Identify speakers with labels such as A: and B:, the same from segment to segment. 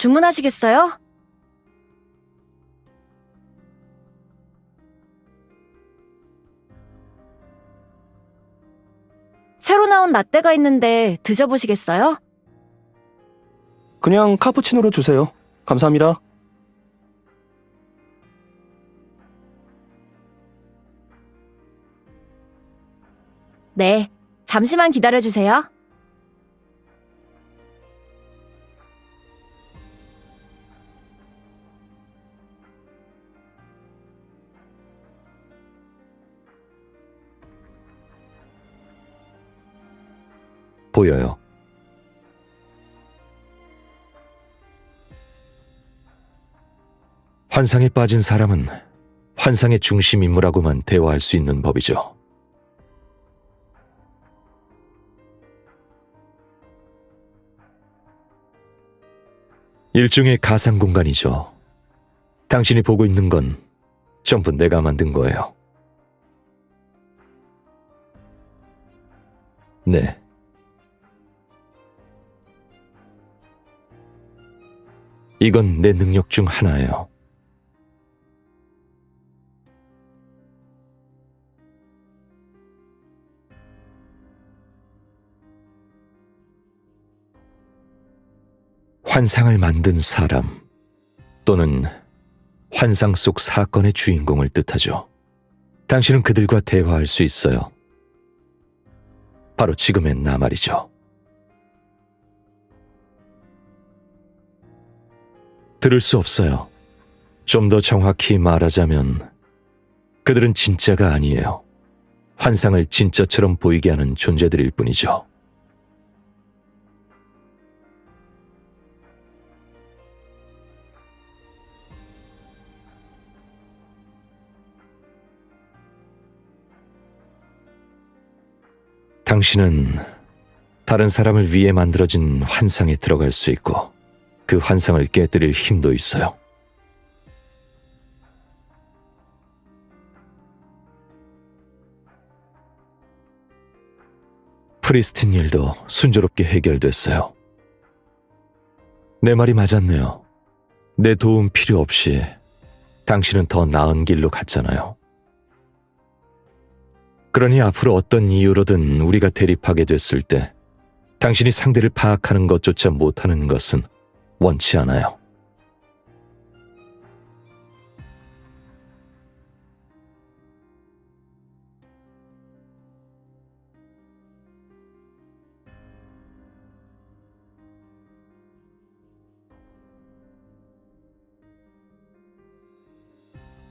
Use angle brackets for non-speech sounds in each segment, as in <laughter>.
A: 주문하시겠어요? 새로 나온 라떼가 있는데 드셔보시겠어요?
B: 그냥 카푸치노로 주세요. 감사합니다.
A: 네, 잠시만 기다려주세요.
C: 보여요. 환상에 빠진 사람은 환상의 중심 인물하고만 대화할 수 있는 법이죠. 일종의 가상 공간이죠. 당신이 보고 있는 건 전부 내가 만든 거예요. 네. 이건 내 능력 중 하나예요. 환상을 만든 사람 또는 환상 속 사건의 주인공을 뜻하죠. 당신은 그들과 대화할 수 있어요. 바로 지금의 나 말이죠. 들을 수 없어요. 좀 더 정확히 말하자면 그들은 진짜가 아니에요. 환상을 진짜처럼 보이게 하는 존재들일 뿐이죠. 당신은 다른 사람을 위해 만들어진 환상에 들어갈 수 있고 그 환상을 깨뜨릴 힘도 있어요. 프리스틴 일도 순조롭게 해결됐어요. 내 말이 맞았네요. 내 도움 필요 없이 당신은 더 나은 길로 갔잖아요. 그러니 앞으로 어떤 이유로든 우리가 대립하게 됐을 때 당신이 상대를 파악하는 것조차 못하는 것은 원치 않아요.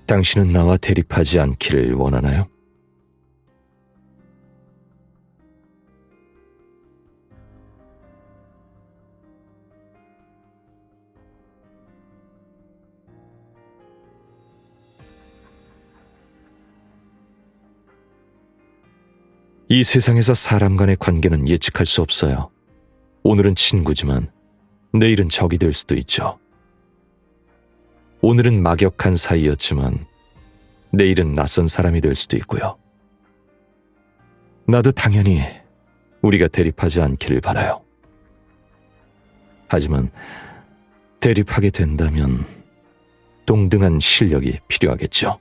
C: 당신은 나와 대립하지 않기를 원하나요? 이 세상에서 사람 간의 관계는 예측할 수 없어요. 오늘은 친구지만 내일은 적이 될 수도 있죠. 오늘은 막역한 사이였지만 내일은 낯선 사람이 될 수도 있고요. 나도 당연히 우리가 대립하지 않기를 바라요. 하지만 대립하게 된다면 동등한 실력이 필요하겠죠.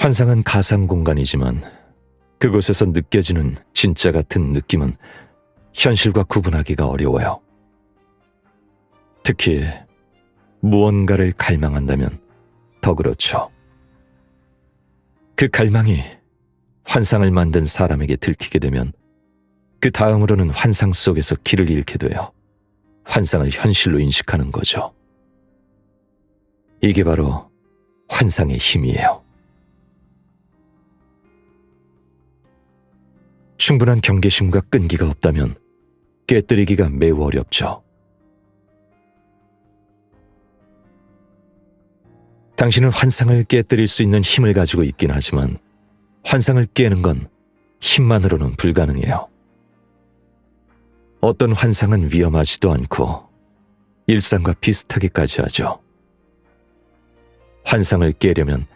C: 환상은 가상 공간이지만 그곳에서 느껴지는 진짜 같은 느낌은 현실과 구분하기가 어려워요. 특히 무언가를 갈망한다면 더 그렇죠. 그 갈망이 환상을 만든 사람에게 들키게 되면 그 다음으로는 환상 속에서 길을 잃게 돼요. 환상을 현실로 인식하는 거죠. 이게 바로 환상의 힘이에요. 충분한 경계심과 끈기가 없다면 깨뜨리기가 매우 어렵죠. 당신은 환상을 깨뜨릴 수 있는 힘을 가지고 있긴 하지만 환상을 깨는 건 힘만으로는 불가능해요. 어떤 환상은 위험하지도 않고 일상과 비슷하기까지 하죠. 환상을 깨려면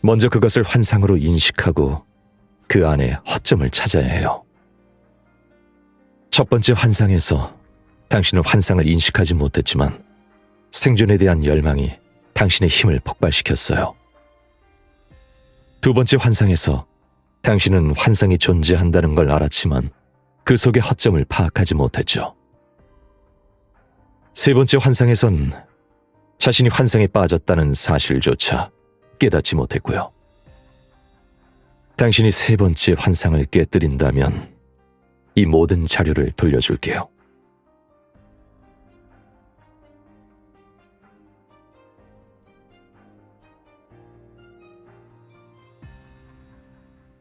C: 먼저 그것을 환상으로 인식하고 그 안에 허점을 찾아야 해요. 첫 번째 환상에서 당신은 환상을 인식하지 못했지만 생존에 대한 열망이 당신의 힘을 폭발시켰어요. 두 번째 환상에서 당신은 환상이 존재한다는 걸 알았지만 그 속의 허점을 파악하지 못했죠. 세 번째 환상에선 자신이 환상에 빠졌다는 사실조차 깨닫지 못했고요. 당신이 세 번째 환상을 깨뜨린다면 이 모든 자료를 돌려줄게요.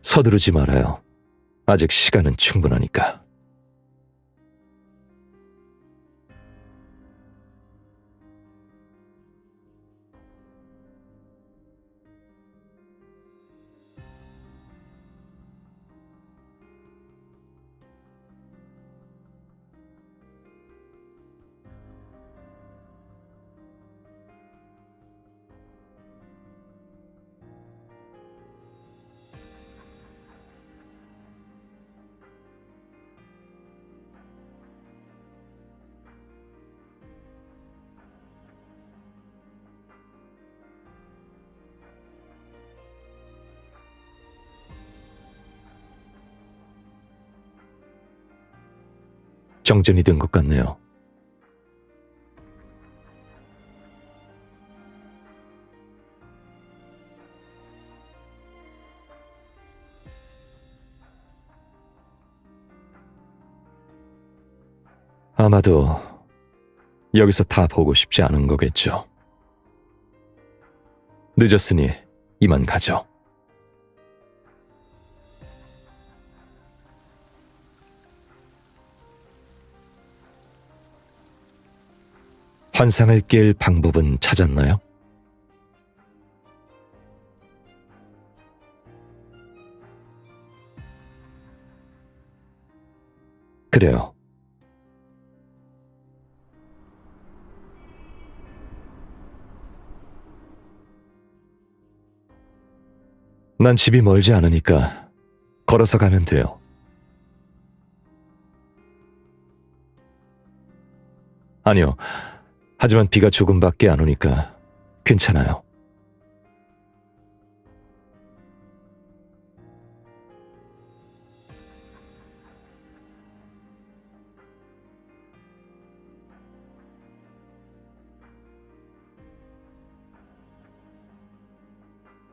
C: 서두르지 말아요. 아직 시간은 충분하니까. 정전이 된 것 같네요. 아마도 여기서 다 보고 싶지 않은 거겠죠. 늦었으니 이만 가죠. 환상을 깰 방법은 찾았나요? 그래요. 난 집이 멀지 않으니까 걸어서 가면 돼요. 아니요. 하지만 비가 조금밖에 안 오니까 괜찮아요.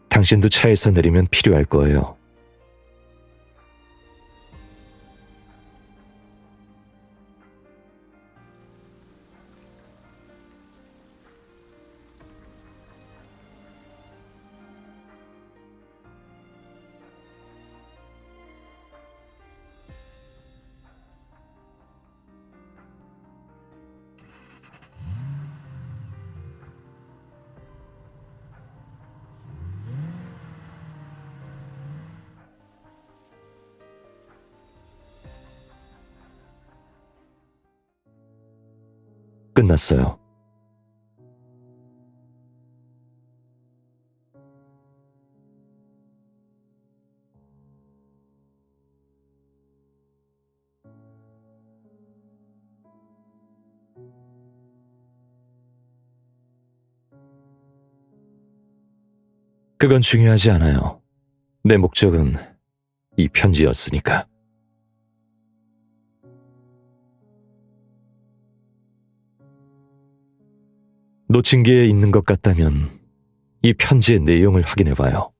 C: 당신도 차에서 내리면 필요할 거예요. 끝났어요. 그건 중요하지 않아요. 내 목적은 이 편지였으니까. 놓친 게 있는 것 같다면 이 편지의 내용을 확인해 봐요.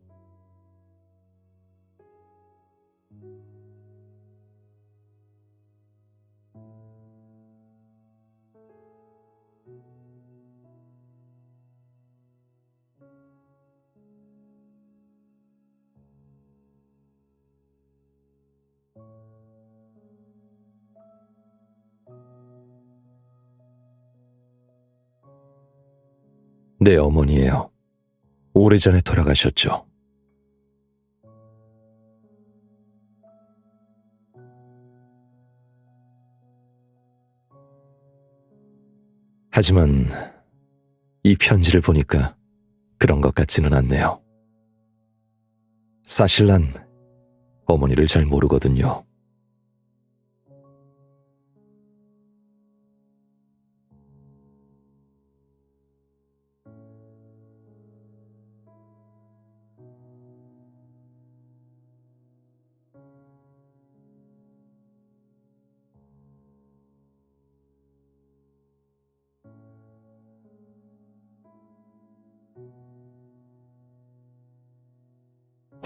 C: 내 어머니예요. 오래전에 돌아가셨죠. 하지만 이 편지를 보니까 그런 것 같지는 않네요. 사실 난 어머니를 잘 모르거든요.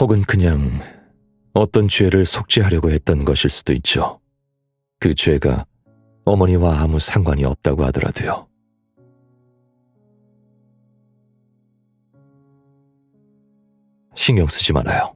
C: 혹은 그냥 어떤 죄를 속죄하려고 했던 것일 수도 있죠. 그 죄가 어머니와 아무 상관이 없다고 하더라도요. 신경 쓰지 말아요.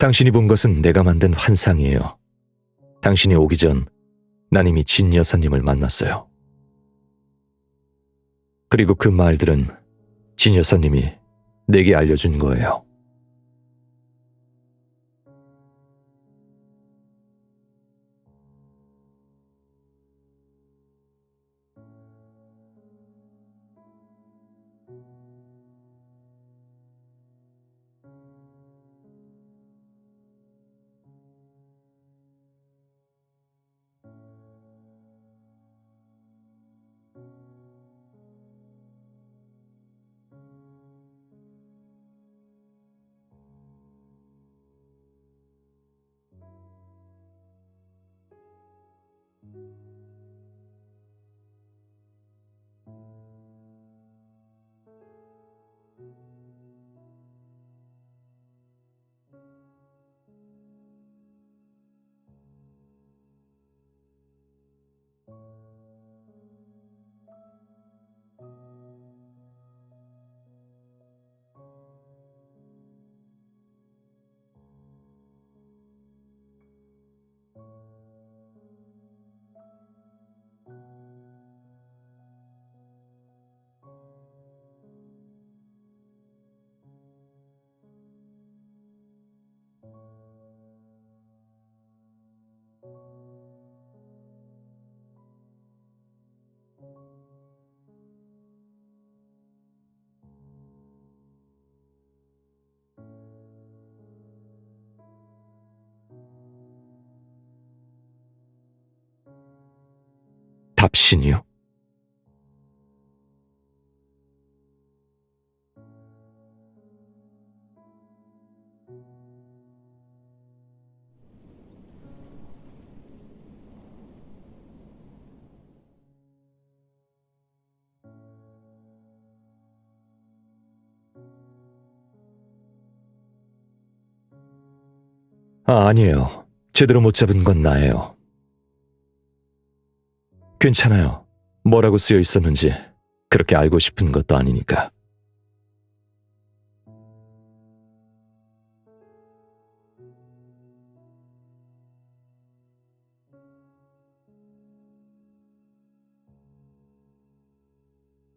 C: 당신이 본 것은 내가 만든 환상이에요. 당신이 오기 전 난 이미 진 여사님을 만났어요. 그리고 그 말들은 진 여사님이 내게 알려준 거예요. 답신이요? 아, 아니에요. 제대로 못 잡은 건 나예요. 괜찮아요. 뭐라고 쓰여 있었는지 그렇게 알고 싶은 것도 아니니까.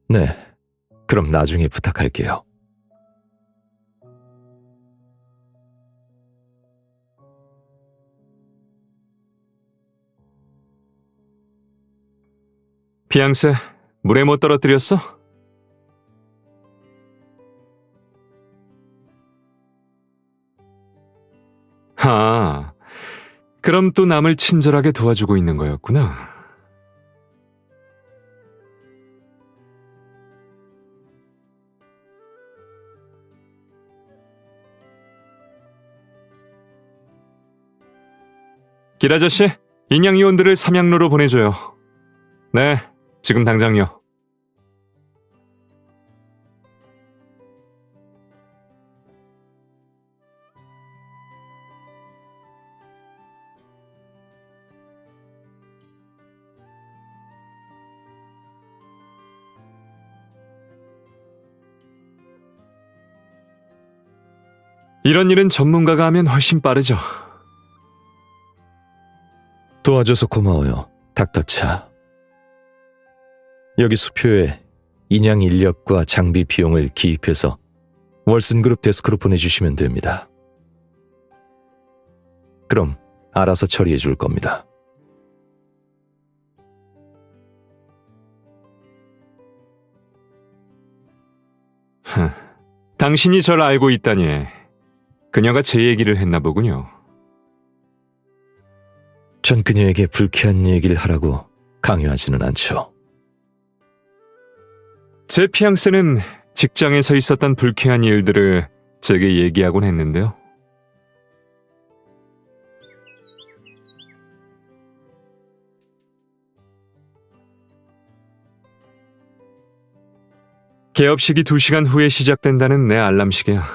C: 네. 그럼 나중에 부탁할게요.
D: 비앙세, 물에 못 떨어뜨렸어? 아, 그럼 또 남을 친절하게 도와주고 있는 거였구나. 길 아저씨, 인양 요원들을 삼양로로 보내줘요. 네, 지금 당장요. 이런 일은 전문가가 하면 훨씬 빠르죠.
C: 도와줘서 고마워요, 닥터차. 여기 수표에 인양 인력과 장비 비용을 기입해서 월슨그룹 데스크로 보내주시면 됩니다. 그럼 알아서 처리해 줄 겁니다.
D: 당신이 절 알고 있다니. 그녀가 제 얘기를 했나 보군요.
C: 전 그녀에게 불쾌한 얘기를 하라고 강요하지는 않죠.
D: 제 피앙새는 직장에서 있었던 불쾌한 일들을 제게 얘기하곤 했는데요. 개업식이 2시간 후에 시작된다는 내 알람 시계야.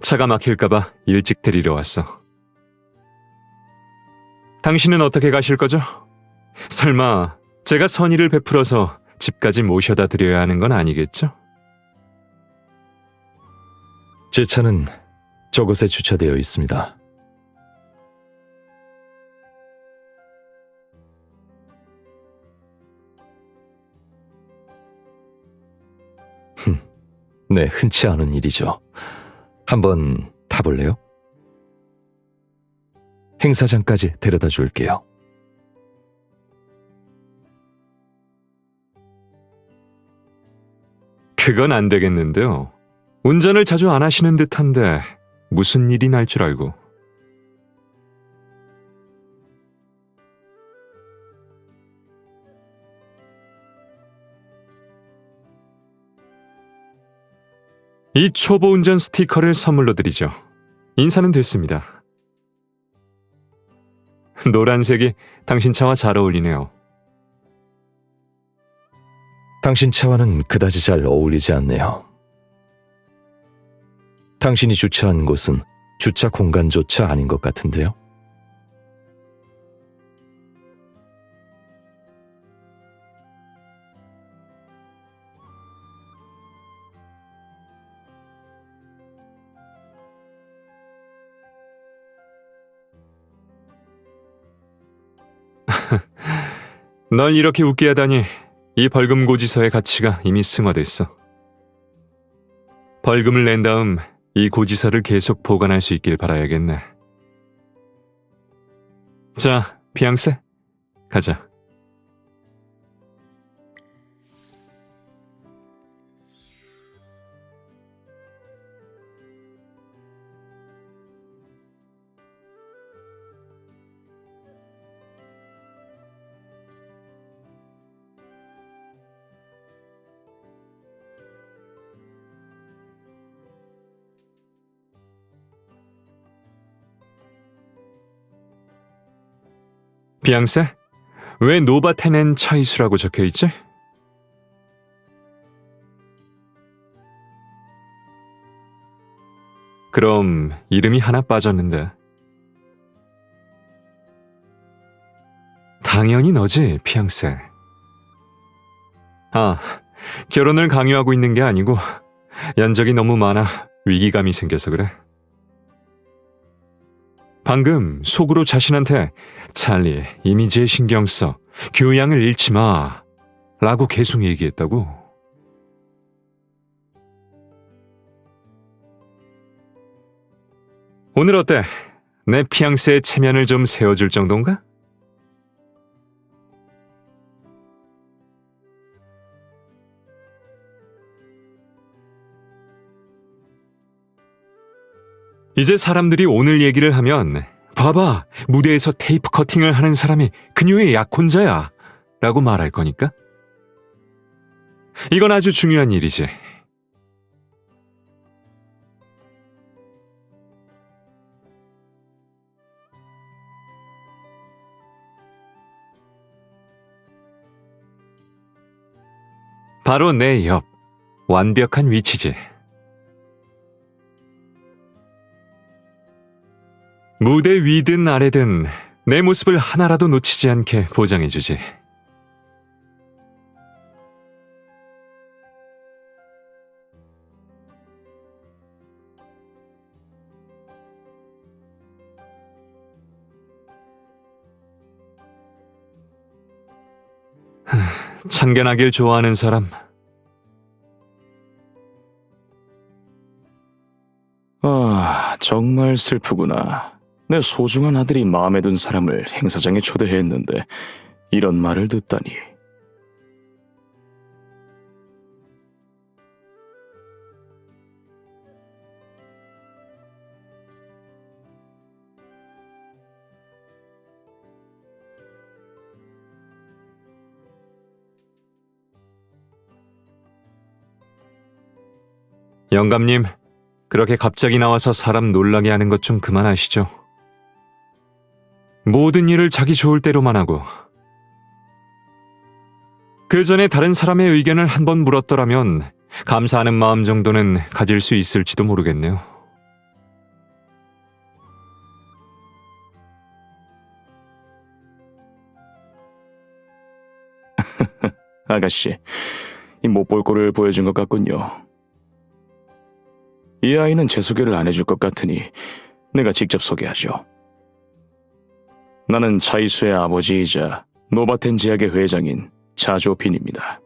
D: 차가 막힐까봐 일찍 데리러 왔어. 당신은 어떻게 가실 거죠? 설마 제가 선의를 베풀어서 집까지 모셔다 드려야 하는 건 아니겠죠?
C: 제 차는 저곳에 주차되어 있습니다. 흠, 네, 흔치 않은 일이죠. 한번 타볼래요? 행사장까지 데려다 줄게요.
D: 그건 안 되겠는데요. 운전을 자주 안 하시는 듯한데 무슨 일이 날 줄 알고. 이 초보 운전 스티커를 선물로 드리죠. 인사는 됐습니다. 노란색이 당신 차와 잘 어울리네요.
C: 당신 차와는 그다지 잘 어울리지 않네요. 당신이 주차한 곳은 주차 공간조차 아닌 것 같은데요. <laughs>
D: 널 이렇게 웃게 하다니 이 벌금 고지서의 가치가 이미 승화됐어. 벌금을 낸 다음 이 고지서를 계속 보관할 수 있길 바라야겠네. 자, 비앙세, 가자. 비앙세, 왜 노바테넨 차이수라고 적혀 있지? 그럼 이름이 하나 빠졌는데. 당연히 너지, 피앙세. 아, 결혼을 강요하고 있는 게 아니고 연적이 너무 많아 위기감이 생겨서 그래. 방금 속으로 자신한테 찰리 이미지에 신경 써 교양을 잃지 마 라고 계속 얘기했다고. 오늘 어때? 내 피앙새의 체면을 좀 세워줄 정도인가? 이제 사람들이 오늘 얘기를 하면 봐봐 무대에서 테이프 커팅을 하는 사람이 그녀의 약혼자야 라고 말할 거니까. 이건 아주 중요한 일이지. 바로 내 옆 완벽한 위치지. 무대 위든 아래든 내 모습을 하나라도 놓치지 않게 보장해주지. 하, 참견하길 좋아하는 사람
B: 아, 정말 슬프구나. 내 소중한 아들이 마음에 든 사람을 행사장에 초대했는데 이런 말을 듣다니.
D: 영감님, 그렇게 갑자기 나와서 사람 놀라게 하는 것 좀 그만하시죠. 모든 일을 자기 좋을 대로만 하고, 그 전에 다른 사람의 의견을 한번 물었더라면 감사하는 마음 정도는 가질 수 있을지도 모르겠네요. <laughs>
B: 아가씨, 이못볼 꼴을 보여준 것 같군요. 이 아이는 제 소개를 안 해줄 것 같으니 내가 직접 소개하죠. 나는 차이수의 아버지이자 노바텐 제약의 회장인 차조핀입니다.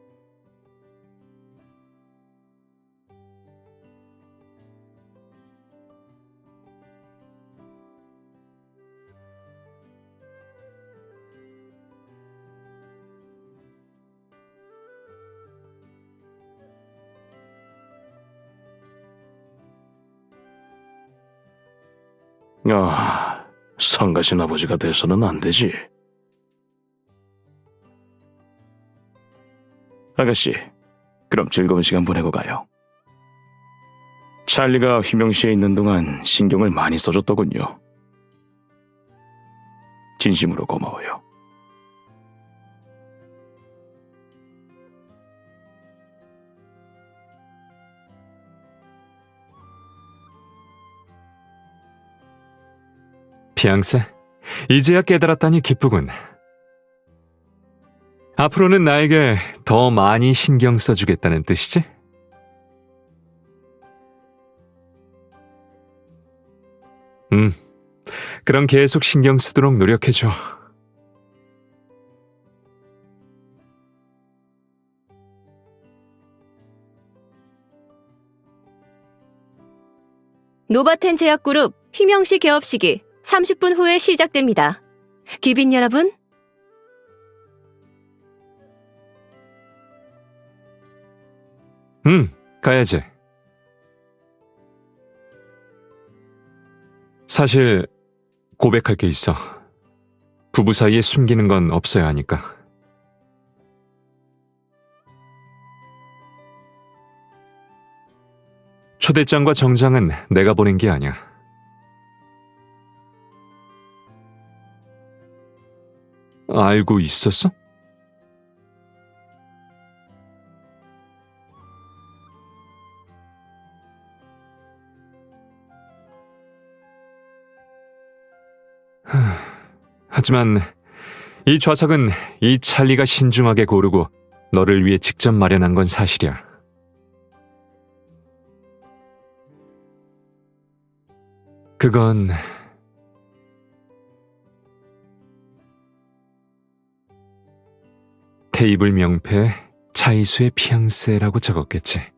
B: 아, 성가신 아버지가 돼서는 안 되지. 아가씨, 그럼 즐거운 시간 보내고 가요. 찰리가 휘명시에 있는 동안 신경을 많이 써줬더군요. 진심으로 고마워요.
D: 피앙세, 이제야 깨달았다니 기쁘군. 앞으로는 나에게 더 많이 신경 써주겠다는 뜻이지? 음, 그럼 계속 신경 쓰도록 노력해줘.
E: 노바텐 제약그룹 휘명시 개업식이 30분 후에 시작됩니다. 기빈 여러분,
D: 응, 가야지. 사실 고백할 게 있어. 부부 사이에 숨기는 건 없어야 하니까. 초대장과 정장은 내가 보낸 게 아니야. 알고 있었어? 하지만 이 좌석은 이 찰리가 신중하게 고르고 너를 위해 직접 마련한 건 사실이야. 그건 테이블 명패 차이수의 피앙세라고 적었겠지.